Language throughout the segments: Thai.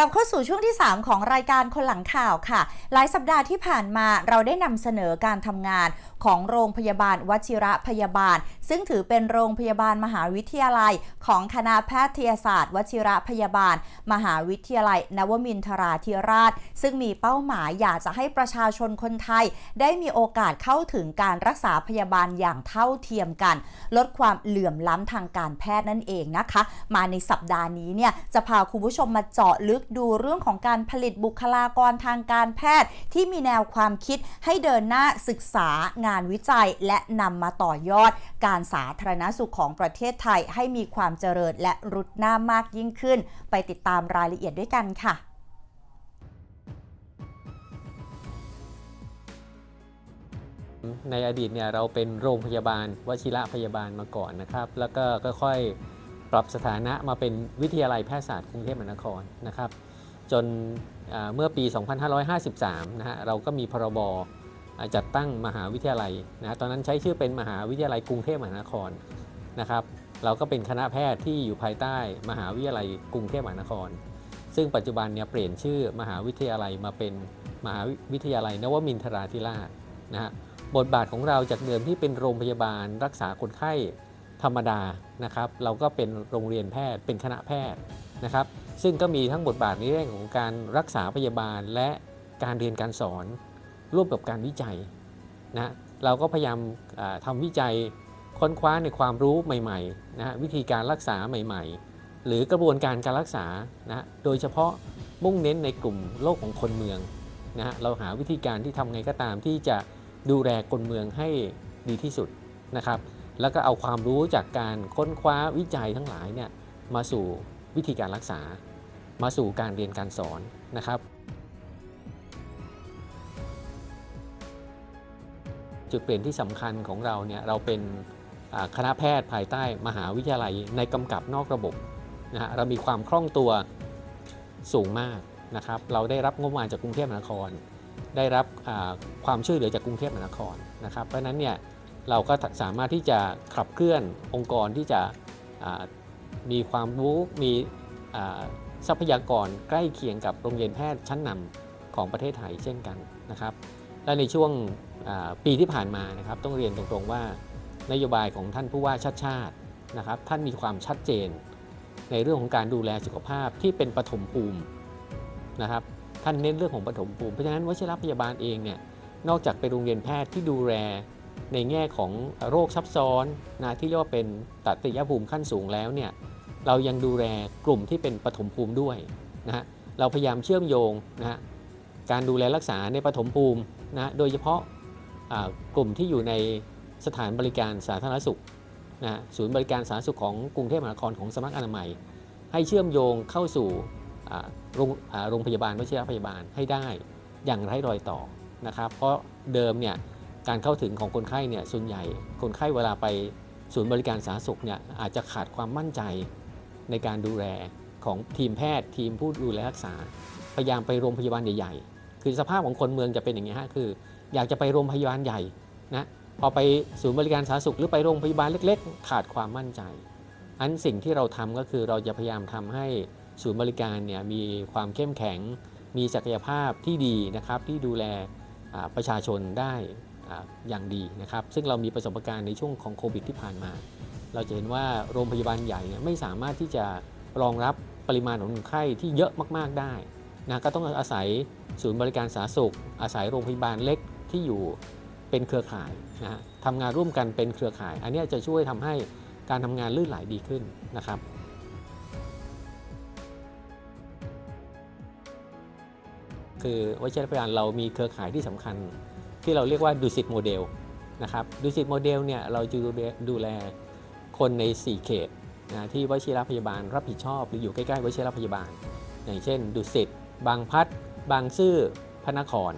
กลับเข้าสู่ช่วงที่ 3 ของรายการคนหลังข่าวค่ะ หลายสัปดาห์ที่ผ่านมาเราได้นำเสนอการทำงานของโรงพยาบาลวชิระพยาบาล ซึ่งถือเป็นโรงพยาบาลมหาวิทยาลัย ของคณะแพทยศาสตร์ วชิระพยาบาล มหาวิทยาลัย นวมินทราธิราช ซึ่งมีเป้าหมายอยากจะให้ประชาชนคนไทย ได้มีโอกาสเข้าถึงการรักษาพยาบาลอย่างเท่าเทียมกัน ลดความเหลื่อมล้ำทางการแพทย์นั่นเองนะคะ มาในสัปดาห์นี้เนี่ยจะพาคุณผู้ชมมาเจาะลึกดูเรื่องของการผลิตบุคลากรทางการแพทย์ ที่มีแนวความคิดให้เดินหน้าศึกษางานวิจัย และนำมาต่อยอด การสาธารณสุขของประเทศไทยให้มีความเจริญและรุดหน้ามากยิ่งขึ้น ไปติดตามรายละเอียดด้วยกันค่ะในอดีตเนี่ยเราเป็นโรงพยาบาลวชิระพยาบาลมาก่อนนะครับ แล้วก็ค่อยๆ ปรับสถานะมาเป็นวิทยาลัยแพทยศาสตร์กรุงเทพมหานครนะครับ จนเมื่อปี 2553 นะฮะเราก็มีพรบจัดตั้งมหาวิทยาลัยนะตอนนั้นใช้ชื่อเป็นมหาวิทยาลัยกรุงเทพมหานครนะครับ เราก็เป็นคณะแพทย์ที่อยู่ภายใต้มหาวิทยาลัยกรุงเทพมหานคร ซึ่งปัจจุบันเนี่ยเปลี่ยนชื่อมหาวิทยาลัยมาเป็นมหาวิทยาลัยนวมินทราธิราชนะฮะบทบาทของเราจากเดิมที่เป็นโรงพยาบาลรักษาคนไข้ ธรรมดานะครับเราก็เป็นโรงเรียนแพทย์เป็นคณะแพทย์นะครับ ซึ่งก็มีทั้งบทบาทในเรื่องของการรักษาพยาบาลและการเรียนการสอนร่วมกับการวิจัยนะเราก็พยายามอ่าทำวิจัยค้นคว้าในความรู้ใหม่ๆนะฮะวิธีการรักษาใหม่ ๆ หรือกระบวนการการรักษานะโดยเฉพาะมุ่งเน้นในกลุ่มโลกของคนเมืองนะฮะเราหาวิธีการที่ทำไงก็ตามที่จะดูแลคนเมืองให้ดีที่สุดนะครับ แล้วก็เอาความรู้จากการค้นคว้าวิจัยทั้งหลายเนี่ยมาสู่วิธีการรักษา มาสู่การเรียนการสอนนะครับ จุดเปลี่ยนที่สำคัญของเราเนี่ยเราเป็นคณะแพทย์ภายใต้มหาวิทยาลัยในกำกับนอกระบบนะฮะเรามีความคล่องตัวสูงมากนะครับ เราได้รับงบประมาณจากกรุงเทพมหานคร ได้รับความช่วยเหลือจากกรุงเทพมหานครนะครับ เพราะนั้นเนี่ย เราก็สามารถที่จะขับเคลื่อนองค์กรที่จะมีความรู้มีทรัพยากรใกล้เคียงกับโรงเรียนแพทย์ชั้นนำของประเทศไทยเช่นกันนะครับ และในช่วงปีที่ผ่านมานะครับ ต้องเรียนตรงๆว่านโยบายของท่านผู้ว่าชาติชาตินะครับ ท่านมีความชัดเจน ในเรื่องของการดูแลสุขภาพที่เป็นปฐมภูมินะครับ ท่านเน้นเรื่องของปฐมภูมิเพราะฉะนั้นวชิรพยาบาลเองเนี่ยนอกจากเป็นโรงเรียนแพทย์ที่ดูแล ในแง่ของโรคซับซ้อนนะที่เรียกว่าเป็นตัตยภูมิขั้นสูงแล้วเนี่ยเรายังดูแลกลุ่มที่เป็นปฐมภูมิด้วยนะฮะเราพยายามเชื่อมโยงนะฮะการดูแลรักษาในปฐมภูมินะโดยเฉพาะกลุ่มที่อยู่ในสถานบริการสาธารณสุขนะฮะศูนย์บริการสาธารณสุขของกรุงเทพมหานครของสำนักอนามัย ให้เชื่อมโยงเข้าสู่โรงอ่าโรงพยาบาลวชิรพยาบาลให้ได้อย่างไร้รอยต่อนะครับ เพราะเดิมเนี่ย การเข้าถึงของคนไข้เนี่ยส่วนใหญ่คนไข้เวลาไปศูนย์บริการสาธารณสุขเนี่ยอาจจะขาดความมั่นใจในการดูแลของทีมแพทย์ทีมผู้ดูแลรักษา พยายามไปโรงพยาบาลใหญ่ๆ คือสภาพของคนเมืองจะเป็นอย่างนี้ฮะคือ อยากจะไปโรงพยาบาลใหญ่นะพอไปศูนย์บริการสาธารณสุขหรือไปโรงพยาบาลเล็ก ๆ ขาดความมั่นใจ อันสิ่งที่เราทำก็คือเราจะพยายามทำให้ศูนย์บริการเนี่ยมีความเข้มแข็ง มีศักยภาพที่ดีนะครับที่ดูแลประชาชนได้ อย่างดีนะครับ ซึ่งเรามีประสบการณ์ในช่วงของโควิดที่ผ่านมา เราจะเห็นว่าโรงพยาบาลใหญ่เนี่ยไม่สามารถที่จะรองรับปริมาณของคนไข้ที่เยอะมากๆได้นะก็ต้องอาศัยศูนย์บริการสาธารณสุข อาศัยโรงพยาบาลเล็กที่อยู่เป็นเครือข่ายนะฮะทำงานร่วมกันเป็นเครือข่าย อันนี้จะช่วยทำให้การทำงานลื่นไหลดีขึ้นนะครับคือวชิรพยาบาลเรามีเครือข่ายที่สำคัญ ที่เราเรียกว่าดูสิตโมเดลนะครับดูสิตโมเดลเนี่ยเราจะดูแลดูแลคนใน 4 เขตนะที่วชิรพยาบาลรับผิดชอบหรืออยู่ใกล้ๆวชิรพยาบาล อย่างเช่น ดุสิตบางพัด บางซื่อพระนคร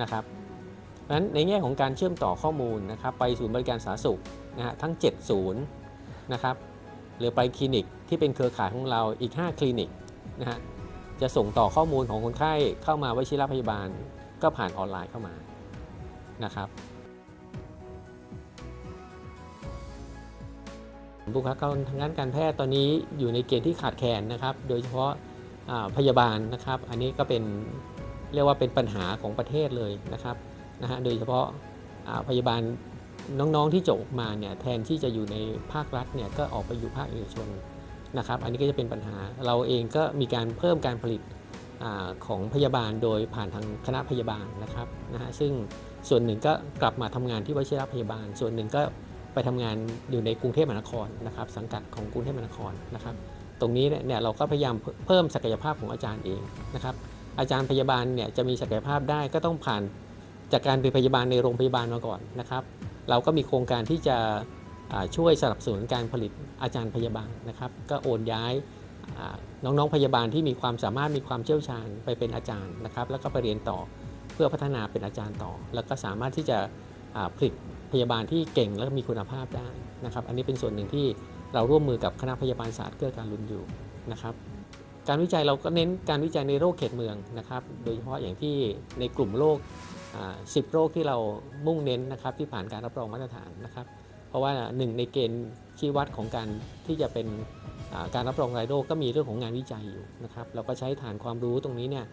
นะครับเพราะฉะนั้นในแง่ของการเชื่อมต่อข้อมูลนะครับไปศูนย์บริการสาธารณสุขนะฮะทั้ง 7 ศูนย์นะครับหรือไปคลินิกที่เป็นเครือข่ายของเราอีก 5 คลินิกนะฮะจะส่งต่อข้อมูลของคนไข้เข้ามาวชิรพยาบาล ก็ผ่านออนไลน์เข้ามานะครับบุคลากรทางด้านการแพทย์ตอนนี้อยู่ในเกณฑ์ที่ขาดแคลนนะครับ โดยเฉพาะพยาบาลนะครับ อันนี้ก็เป็นเรียกว่าเป็นปัญหาของประเทศเลยนะครับนะฮะโดยเฉพาะพยาบาลน้องๆที่จบมาเนี่ยแทนที่จะอยู่ในภาครัฐเนี่ยก็ออกไปอยู่ภาคเอกชนนะครับ อันนี้ก็จะเป็นปัญหาเราเองก็มีการเพิ่มการผลิต ของพยาบาลโดยผ่านทางคณะพยาบาลนะครับนะฮะซึ่งส่วนหนึ่งก็กลับมาทำงานที่วชิรพยาบาล ส่วนหนึ่งก็ไปทำงานอยู่ในกรุงเทพมหานครนะครับ สังกัดของกรุงเทพมหานครนะครับ ตรงนี้เนี่ยเราก็พยายามเพิ่มศักยภาพของอาจารย์เองนะครับ อาจารย์พยาบาลเนี่ยจะมีศักยภาพได้ก็ต้องผ่านจากการเป็นพยาบาลในโรงพยาบาลมาก่อนนะครับ เราก็มีโครงการที่จะช่วยสนับสนุนการผลิตอาจารย์พยาบาลนะครับ ก็โอนย้าย น้องๆพยาบาลที่มีความสามารถมีความเชี่ยวชาญไปเป็นอาจารย์นะครับ แล้วก็ไปเรียนต่อเพื่อพัฒนาเป็นอาจารย์ต่อ แล้วก็สามารถที่จะผลิตพยาบาลที่เก่งและมีคุณภาพได้นะครับ อันนี้เป็นส่วนหนึ่งที่เราร่วมมือกับคณะพยาบาลศาสตร์เกื้อการลุนอยู่นะครับการวิจัยเราก็เน้นการวิจัยในโรคเขตเมืองนะครับ โดยเฉพาะอย่างที่ในกลุ่มโรค10โรคที่เรามุ่งเน้นนะครับที่ผ่านการรับรองมาตรฐานนะครับ เพราะว่าหนึ่งในเกณฑ์ชี้วัดของการที่จะเป็น การรับรองรายโรคก็มีเรื่องของงานวิจัยอยู่นะครับเราก็ใช้ฐานความรู้ตรงนี้เนี่ย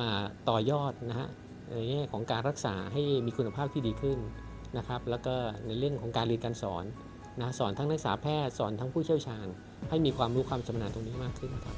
มาต่อยอดนะฮะในแง่ของการรักษาให้มีคุณภาพที่ดีขึ้นนะครับแล้วก็ในเรื่องของการเรียนการสอนนะสอนทั้งนักศึกษาแพทย์สอนทั้งผู้เชี่ยวชาญ ให้มีความรู้ความชำนาญตรงนี้มากขึ้นครับ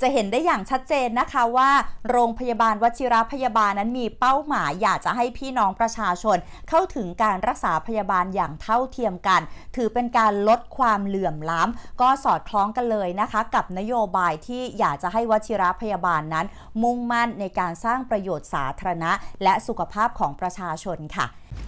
จะเห็นได้อย่างชัดเจนนะคะว่า โรงพยาบาลวชิระพยาบาลนั้นมีเป้าหมาย อยากจะให้พี่น้องประชาชน เข้าถึงการรักษาพยาบาลอย่างเท่าเทียมกัน ถือเป็นการลดความเหลื่อมล้ำก็สอดคล้องกันเลยนะคะ กับนโยบายที่อยากจะให้วชิระพยาบาลนั้น มุ่งมั่นในการสร้างประโยชน์สาธารณะ และสุขภาพของประชาชนค่ะ